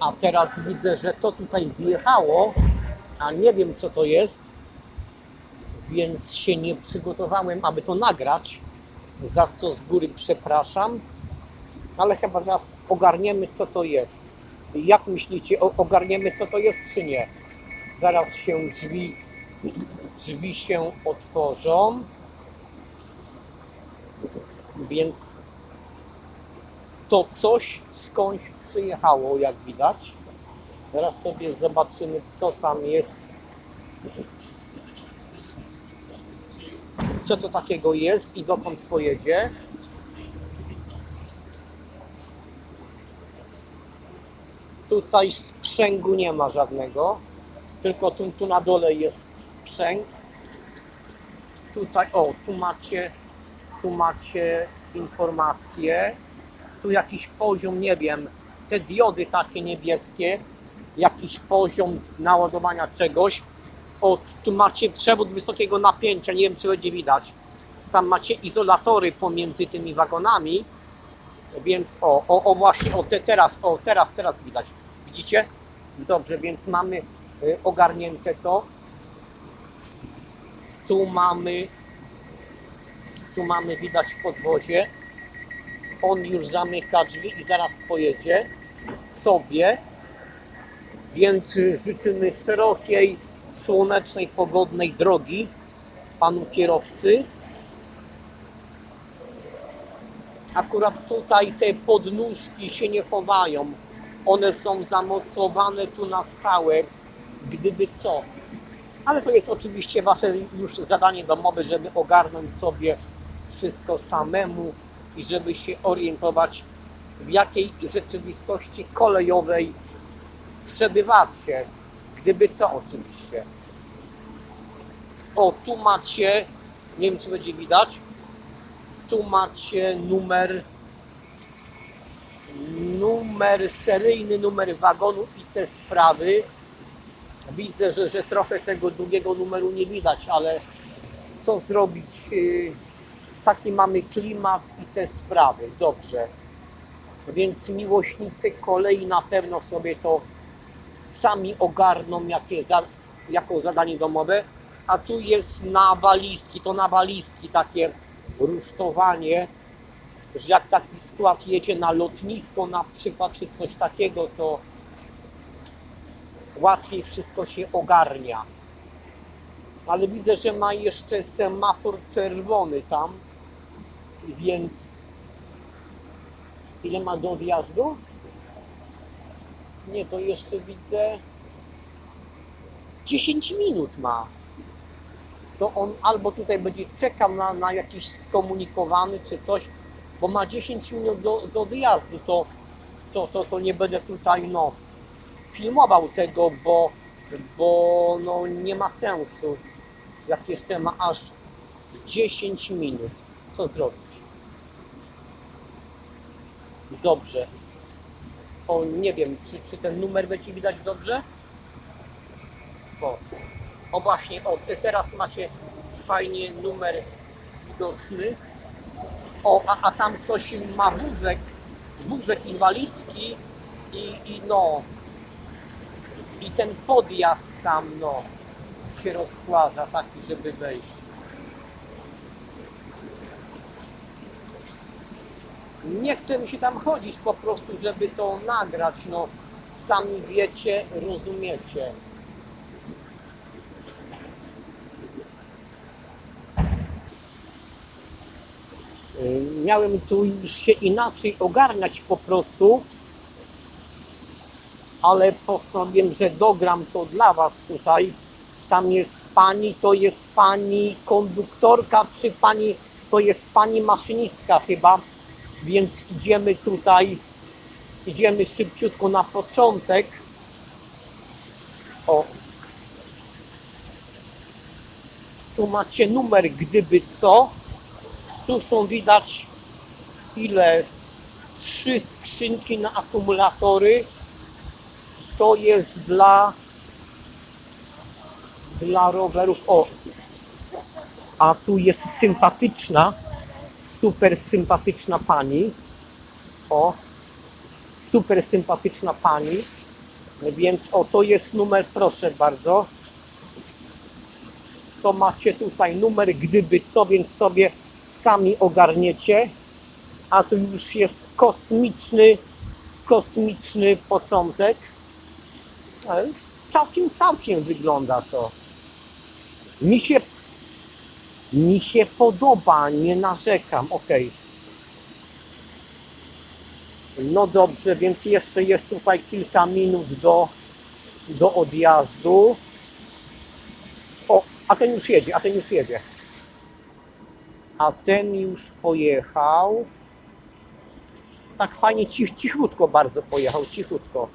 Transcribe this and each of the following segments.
A teraz widzę, że to tutaj wjechało, a nie wiem co to jest, więc się nie przygotowałem, aby to nagrać, za co z góry przepraszam, ale chyba zaraz ogarniemy co to jest. Jak myślicie, ogarniemy co to jest czy nie? Zaraz się drzwi, drzwi się otworzą, więc to coś skądś przyjechało, jak widać. Teraz sobie zobaczymy, co tam jest. Co to takiego jest i dokąd pojedzie. Tutaj sprzęgu nie ma żadnego, tylko tu, tu na dole jest sprzęg. Tutaj, o, tu macie, tu macie informacje tu jakiś poziom, nie wiem, te diody takie niebieskie, jakiś poziom naładowania czegoś. O, tu macie przewód wysokiego napięcia, nie wiem czy będzie widać. Tam macie izolatory pomiędzy tymi wagonami, więc o, o, o właśnie, o te, teraz, o teraz, teraz widać. Widzicie? Dobrze, więc mamy y, ogarnięte to. Tu mamy, tu mamy widać podwozie on już zamyka drzwi i zaraz pojedzie sobie. Więc życzymy szerokiej, słonecznej, pogodnej drogi panu kierowcy. Akurat tutaj te podnóżki się nie chowają. One są zamocowane tu na stałe, gdyby co. Ale to jest oczywiście wasze już zadanie domowe, żeby ogarnąć sobie wszystko samemu i żeby się orientować, w jakiej rzeczywistości kolejowej przebywacie. Gdyby co oczywiście. O, tu macie, nie wiem czy będzie widać, tu macie numer, numer seryjny, numer wagonu i te sprawy. Widzę, że, że trochę tego drugiego numeru nie widać, ale co zrobić? Taki mamy klimat i te sprawy. Dobrze. Więc miłośnicy kolei na pewno sobie to sami ogarną jakie za, jako zadanie domowe. A tu jest na walizki, to na walizki takie rusztowanie, że jak taki skład jedzie na lotnisko na przykład, czy coś takiego, to łatwiej wszystko się ogarnia. Ale widzę, że ma jeszcze semafor czerwony tam, więc ile ma do odjazdu? Nie, to jeszcze widzę 10 minut ma. To on albo tutaj będzie czekał na, na jakiś skomunikowany czy coś, bo ma 10 minut do, do odjazdu, to, to, to, to nie będę tutaj no, filmował tego, bo, bo no, nie ma sensu. Jak jeszcze ma aż 10 minut. Co zrobić? Dobrze. O, nie wiem, czy, czy ten numer będzie widać dobrze? O, o właśnie, o, te, teraz macie fajnie numer widoczny. O, a, a tam ktoś ma wózek, wózek inwalidzki i, i no, i ten podjazd tam, no, się rozkłada taki, żeby wejść. Nie chce mi się tam chodzić po prostu, żeby to nagrać, no, sami wiecie, rozumiecie. Y, Miałem tu się inaczej ogarniać po prostu, ale postanowiłem, że dogram to dla Was tutaj. Tam jest pani, to jest pani konduktorka, czy pani, to jest pani maszynistka chyba, więc idziemy tutaj, idziemy szybciutko na początek. O. Tu macie numer, gdyby co. Tu są widać ile trzy skrzynki na akumulatory. To jest dla dla rowerów. O, a tu jest sympatyczna, super sympatyczna pani. O, super sympatyczna pani. Więc o, to jest numer, proszę bardzo. To macie tutaj numer, gdyby co, więc sobie sami ogarniecie. A tu już jest kosmiczny, kosmiczny początek. Całkiem, całkiem wygląda to. Mi się, mi się podoba, nie narzekam, ok. No dobrze, więc jeszcze jest tutaj kilka minut do, do odjazdu. O, a ten już jedzie, a ten już jedzie. A ten już pojechał. Tak fajnie, cich, cichutko bardzo pojechał, cichutko.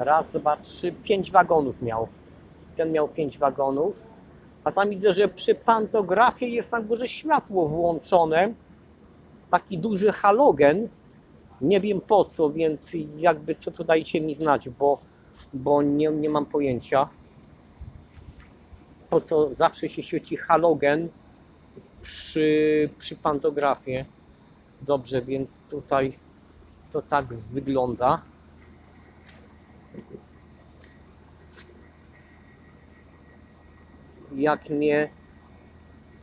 Raz, dwa, trzy, pięć wagonów miał. Ten miał pięć wagonów. A tam widzę, że przy pantografie jest na górze światło włączone. Taki duży halogen. Nie wiem po co, więc jakby co to dajcie mi znać, bo, bo nie, nie mam pojęcia. Po co zawsze się świeci halogen przy, przy pantografie. Dobrze, więc tutaj to tak wygląda. Jak mnie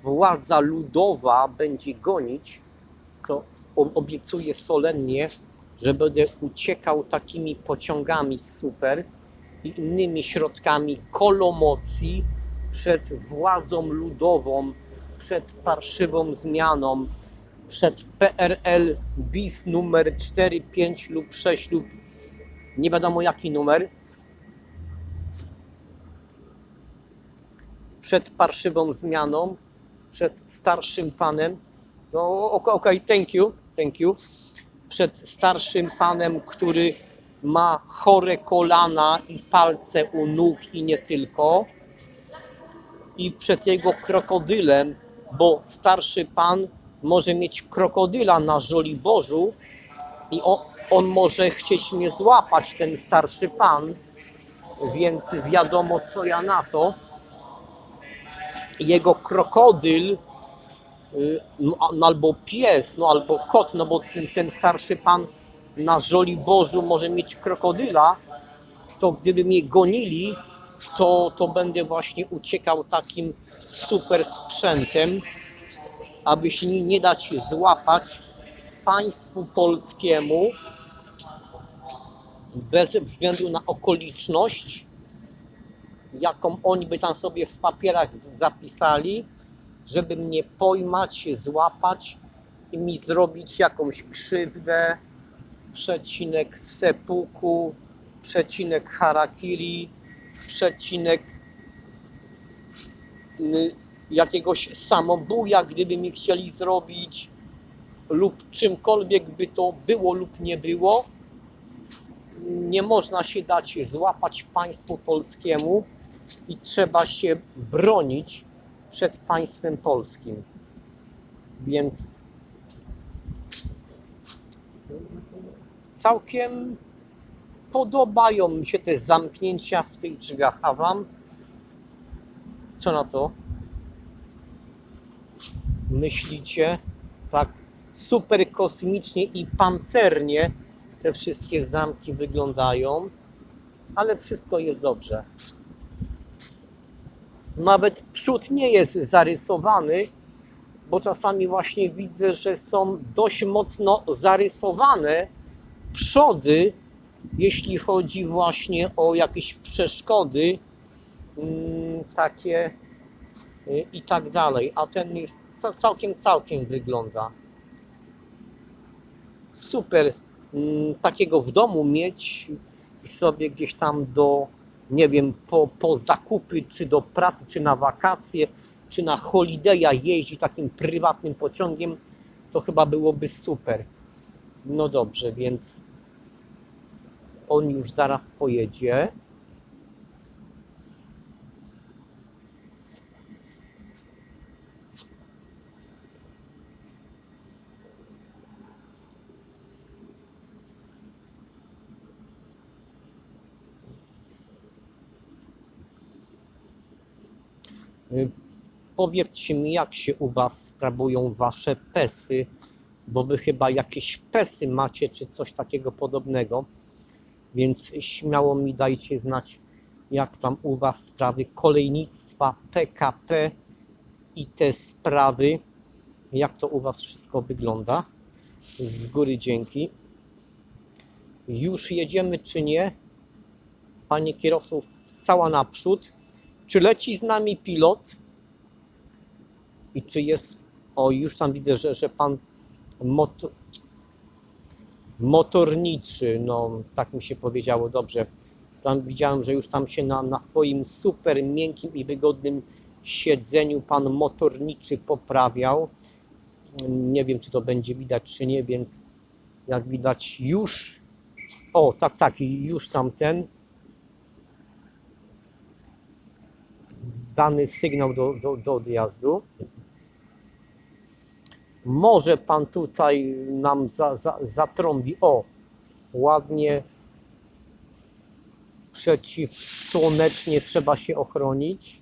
władza ludowa będzie gonić, to obiecuję solennie, że będę uciekał takimi pociągami super i innymi środkami kolomocji przed władzą ludową, przed parszywą zmianą, przed PRL bis numer 4, 5 lub 6 lub nie wiadomo jaki numer, przed parszywą zmianą, przed starszym panem. No, ok- okej, thank you, thank you. Przed starszym panem, który ma chore kolana i palce u nóg i nie tylko. I przed jego krokodylem, bo starszy pan może mieć krokodyla na Żoliborzu i on, on może chcieć mnie złapać, ten starszy pan, więc wiadomo co ja na to. Jego krokodyl, y, no, no, albo pies, no albo kot, no bo ten, ten starszy pan na Żoliborzu może mieć krokodyla, to gdyby mnie gonili, to, to będę właśnie uciekał takim super sprzętem, aby się nie dać złapać państwu polskiemu bez względu na okoliczność, jaką oni by tam sobie w papierach zapisali, żeby mnie pojmać, złapać i mi zrobić jakąś krzywdę, przecinek sepuku, przecinek harakiri, przecinek y, jakiegoś samobuja, gdyby mi chcieli zrobić, lub czymkolwiek by to było lub nie było. Nie można się dać złapać państwu polskiemu i trzeba się bronić przed państwem polskim. Więc całkiem podobają mi się te zamknięcia w tych drzwiach, a wam co na to myślicie? Tak super kosmicznie i pancernie te wszystkie zamki wyglądają, ale wszystko jest dobrze. Nawet przód nie jest zarysowany, bo czasami właśnie widzę, że są dość mocno zarysowane przody, jeśli chodzi właśnie o jakieś przeszkody, mm, takie y, i tak dalej. A ten jest ca- całkiem, całkiem wygląda. Super takiego w domu mieć i sobie gdzieś tam do, nie wiem, po, po zakupy, czy do pracy, czy na wakacje, czy na holiday'a jeździć takim prywatnym pociągiem, to chyba byłoby super. No dobrze, więc on już zaraz pojedzie. Powiedzcie mi, jak się u Was sprawują Wasze pesy, bo Wy chyba jakieś pesy macie, czy coś takiego podobnego, więc śmiało mi dajcie znać, jak tam u Was sprawy kolejnictwa, PKP i te sprawy, jak to u Was wszystko wygląda. Z góry dzięki. Już jedziemy, czy nie? Panie kierowców, cała naprzód. Czy leci z nami pilot? I czy jest. O, już tam widzę, że, że pan moto, motorniczy, no tak mi się powiedziało dobrze. Tam widziałem, że już tam się na, na swoim super miękkim i wygodnym siedzeniu pan motorniczy poprawiał. Nie wiem, czy to będzie widać, czy nie, więc jak widać już. O, tak, tak, już tamten. Dany sygnał do, do, do odjazdu. Może pan tutaj nam za, za, zatrąbi. O, ładnie przeciwsłonecznie trzeba się ochronić.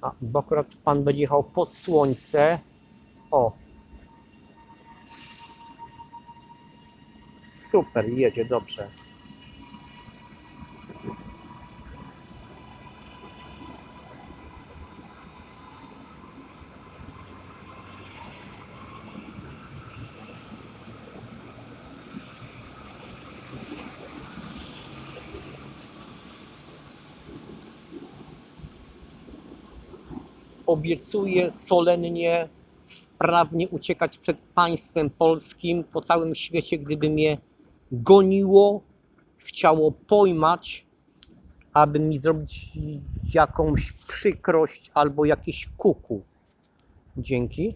A, bo akurat pan będzie jechał pod słońce. O. Super, jedzie dobrze. Obiecuję solennie, sprawnie uciekać przed państwem polskim po całym świecie, gdyby mnie goniło, chciało pojmać, aby mi zrobić jakąś przykrość albo jakieś kuku. Dzięki.